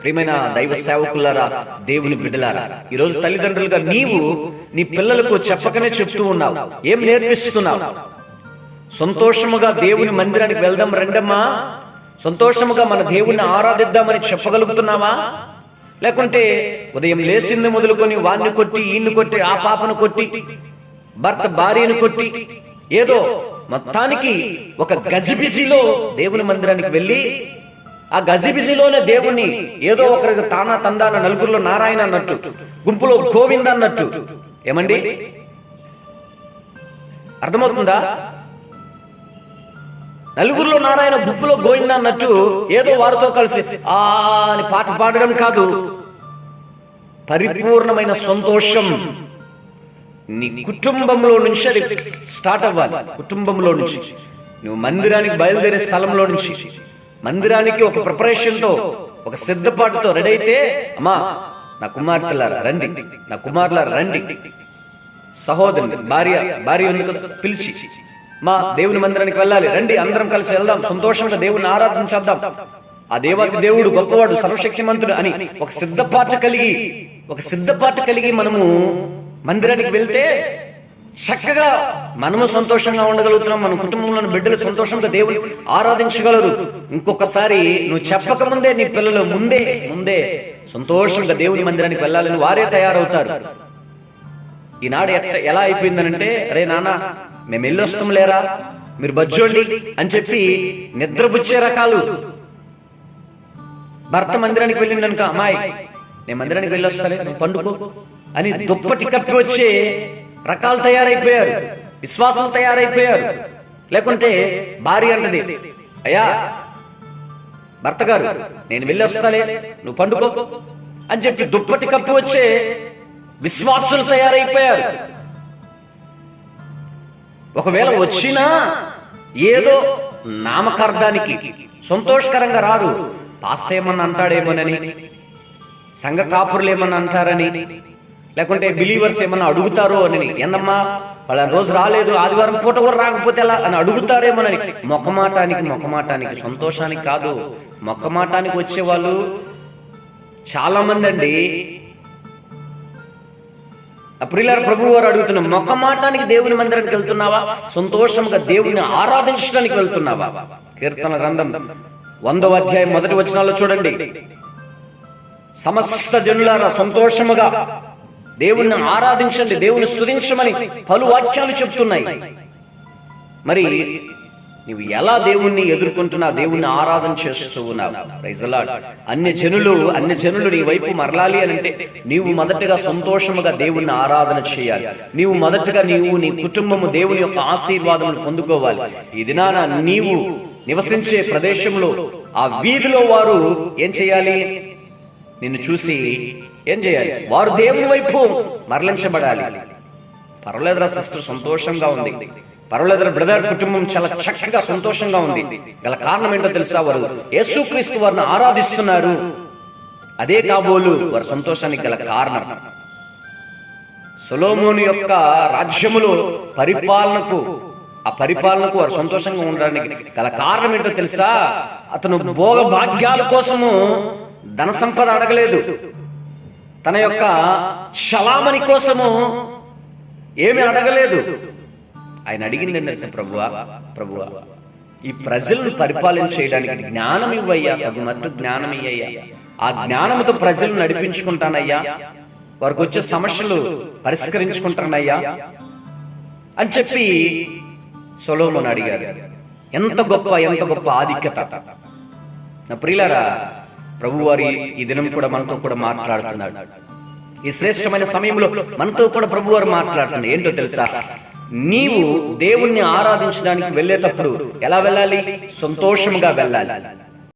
ప్రియమైన దైవ సేవకులారా దేవుని బిడ్డలారా ఈరోజు తల్లిదండ్రులుగా నీవు నీ పిల్లలకు చెప్పకనే చెప్తూ ఉన్నావు. ఏం నేర్పిస్తున్నావు? సంతోషముగా దేవుని మందిరానికి వెళ్దాం రండమ్మా. సంతోషముగా మన దేవుణ్ణి ఆరాధిద్దామని చెప్పగలుగుతున్నావా? లేకుంటే ఉదయం లేచింది మొదలుకొని వాణ్ణి కొట్టి ఈయన్ని కొట్టి ఆ పాపను కొట్టి భర్త భార్యను కొట్టి ఏదో మొత్తానికి ఒక గజిబిజిలో దేవుని మందిరానికి వెళ్ళి ఆ గజిబిజిలోనే దేవుణ్ణి ఏదో ఒకరికి తానా తందాన నలుగురిలో నారాయణ అన్నట్టు గుంపులో గోవింద్ అన్నట్టు. ఏమండి? అర్థమవుతుందా? నలుగురిలో నారాయణ గుంపులో గోవింద అన్నట్టు ఏదో వారితో కలిసి ఆ అని పాట పాడడం కాదు. పరిపూర్ణమైన సంతోషం నీ కుటుంబంలో నుంచి అది స్టార్ట్ అవ్వాలి. కుటుంబంలో నుంచి. నువ్వు మందిరానికి బయలుదేరే స్థలంలో నుంచి. మందిరానికి ఒక ప్రిపరేషన్తో ఒక సిద్ధపాటుతో రెడీ అయితే అమ్మా నా కుమార్తెలారా రండి నా కుమారులారా రండి. సహోదరుని భార్య భార్య ఉంది కదా పిలిచి మా దేవుని మందిరానికి వెళ్ళాలి రండి అందరం కలిసి వెళ్దాం సంతోషంగా దేవుని ఆరాధించేద్దాం ఆ దేవాతి దేవుడు గొప్పవాడు సర్వశక్తిమంతుడు అని ఒక సిద్ధపాట కలిగి ఒక సిద్ధపాట కలిగి మనము మందిరానికి వెళ్తే చక్కగా మనము సంతోషంగా ఉండగలుగుతున్నాం. మన కుటుంబంలోని బిడ్డలు సంతోషంగా దేవుని ఆరాధించగలరు. ఇంకొకసారి నువ్వు చెప్పక ముందే నీ పిల్లలు ముందే ముందే సంతోషంగా దేవుని మందిరానికి వెళ్ళాలని వారే తయారవుతారు. ఈనాడు ఎలా అయిపోయిందనంటే అరే నాన్న మేము వెళ్ళొస్తాం లేరా? మీరు బజ్జోండి అని చెప్పి నిద్రపుచ్చే రకాలు. భర్త మందిరానికి వెళ్ళిండనుక అమ్మాయి నేను మందిరానికి వెళ్ళి నువ్వు పండుకో అని దుప్పటి కప్పి వచ్చే రకాలు తయారైపోయారు విశ్వాసం తయారైపోయారు. లేకుంటే భార్య అంటది అయ్యా భర్త గారు నేను వెళ్ళొస్తానే నువ్వు పండుకో అని చెప్పి దుప్పటి కప్పి వచ్చే విశ్వాసులు తయారైపోయారు. ఒకవేళ వచ్చినా ఏదో నామకార్థానికి సంతోషకరంగా రారు పాస్త ఏమన్నా అంటాడేమోనని సంఘ కాపురులు ఏమన్నా అంటారని లేకుంటే బిలీవర్స్ ఏమన్నా అడుగుతారో అని ఎన్నమ్మా వాళ్ళ రోజు రాలేదు ఆదివారం పూట కూడా రాకపోతే ఎలా? అని అడుగుతారేమోనని మొక్కమాటానికి మొక్కమాటానికి సంతోషానికి కాదు. మొక్కమాటానికి వచ్చేవాళ్ళు చాలా మంది అండి. అప్రిలార ప్రభు వారు అడుగుతున్న మొక్కమాటానికి దేవుని మందిరానికి వెళ్తున్నావా? సంతోషంగా దేవుని ఆరాధించడానికి వెళ్తున్నావా? కీర్తన గ్రంథం వందవ అధ్యాయం మొదటి వచనాల్లో చూడండి. సమస్త జనులారా సంతోషముగా దేవుణ్ణి ఆరాధించండి దేవుని స్థుతించమని పలు వాక్యాలు చెప్తున్నాయి. మరి నువ్వు ఎలా దేవుణ్ణి ఎదుర్కొంటున్నా దేవుణ్ణి ఆరాధన చేస్తూ ఉన్నావు? అన్ని జనులు అన్ని జనులు నీ వైపు మరలాలి అని అంటే నీవు మొదటగా సంతోషముగా దేవుణ్ణి ఆరాధన చేయాలి. నీవు మొదటగా నీవు నీ కుటుంబము దేవుని యొక్క ఆశీర్వాదములు పొందుకోవాలి. ఈ దినాన నీవు నివసించే ప్రదేశంలో ఆ వీధిలో వారు ఏం చేయాలి? నిన్ను చూసి ఏం చేయాలి? వారు దేవుని వైపు మరలించబడాలి. పర్వాలేదురా సిస్టర్ సంతోషంగా ఉంది. పర్వాలేదురా బ్రదర్ కుటుంబం చాలా చక్కగా సంతోషంగా ఉంది. గల కారణం ఏంటో తెలుసా వారు? యేసుక్రీస్తు వారిని ఆరాధిస్తున్నారు. అదే కాబోలు వారి సంతోషానికి గల కారణం. సొలోమోను యొక్క రాజ్యములో పరిపాలనకు ఆ పరిపాలనకు వారు సంతోషంగా ఉండడానికి గల కారణం ఏంటో తెలుసా? అతను భోగ భాగ్యాల కోసము ధన సంపద అడగలేదు. తన యొక్క శలామణి కోసము ఏమి అడగలేదు. ఆయన అడిగింది ఏంటంటే ప్రభువా ప్రభువా ఈ ప్రజలను పరిపాలన చేయడానికి జ్ఞానం ఇవ్వయ్యా తగినట్టు జ్ఞానం ఇయ్యయ్యా. ఆ జ్ఞానముతో ప్రజలు నడిపించుకుంటానయ్యా. వారికి వచ్చే సమస్యలు పరిష్కరించుకుంటానయ్యా. అని చెప్పి సొలోమోన్ అడిగారు ఎంత గొప్ప ఎంత గొప్ప ఆధిక్యత. నా ప్రియులారా ప్రభువారి ఈ దినం కూడా మనతో కూడా మాట్లాడుతున్నాడు. ఈ శ్రేష్టమైన సమయంలో మనతో కూడా ప్రభువారు మాట్లాడుతున్నాడు. ఏంటో తెలుసా? నీవు దేవుణ్ణి ఆరాధించడానికి వెళ్ళేటప్పుడు ఎలా వెళ్ళాలి? సంతోషంగా వెళ్ళాలి.